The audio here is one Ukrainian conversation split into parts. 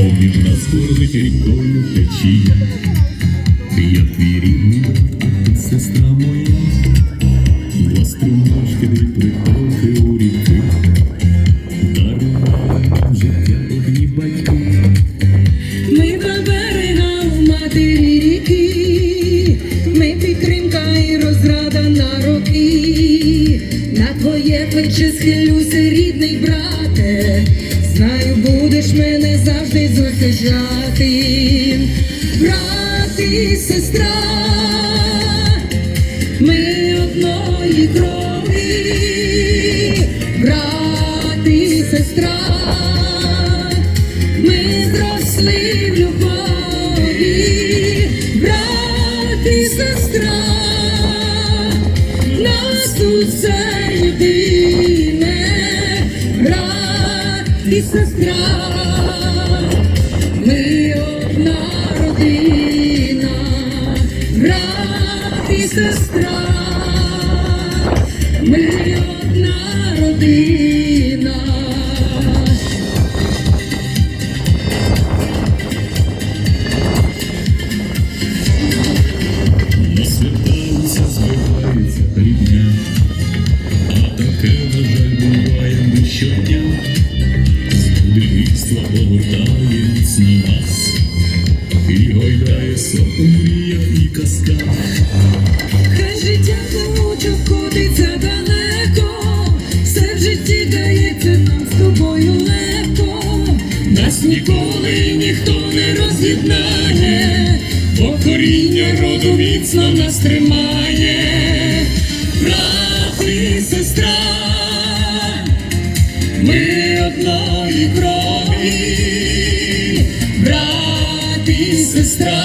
Помню, нас бурлить рікою течія, Ти твій рідний сестра моя, Два струмочки, дві притоки у ріки, Дарували життя одні батьки. Ми два берега в матері ріки, ми підтримка і розрада на роки. На твоє плече схилюся, рідний брате. Знаю, будеш мене завжди захищати. Брат і сестра, ми одної крові, брат і сестра. Ми зросли в любові, брат і сестра, нас усе єдине, брат сестра, ми одна родина, брат і сестра, ми одна родина. Хай життя плавучо котиться далеко, все в житті дається нам з тобою легко. Нас ніколи ніхто не роз'єднає, бо роду міцно нас тримає, брат і сестра, сестра,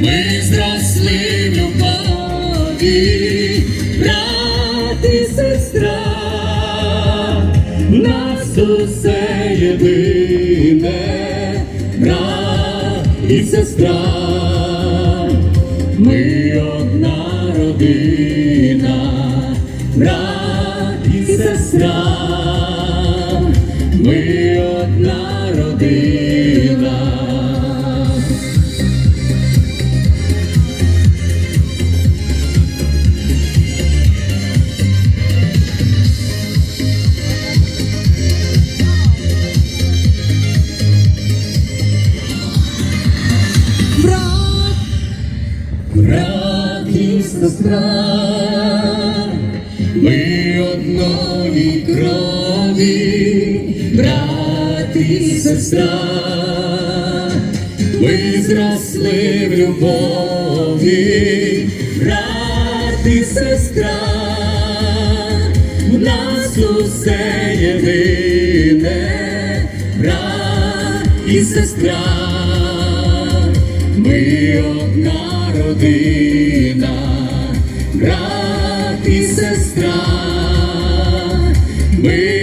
ми зросли в любові, брат і сестра. Нас усе єдине, брат і сестра, ми одна родина, брат і сестра, ми одна родина. Сестра, ми одної крові, брат і сестра, ми зросли в любові, брат і сестра, в нас усе єдине, брат і сестра. Ми одна родина, брат і сестра, ми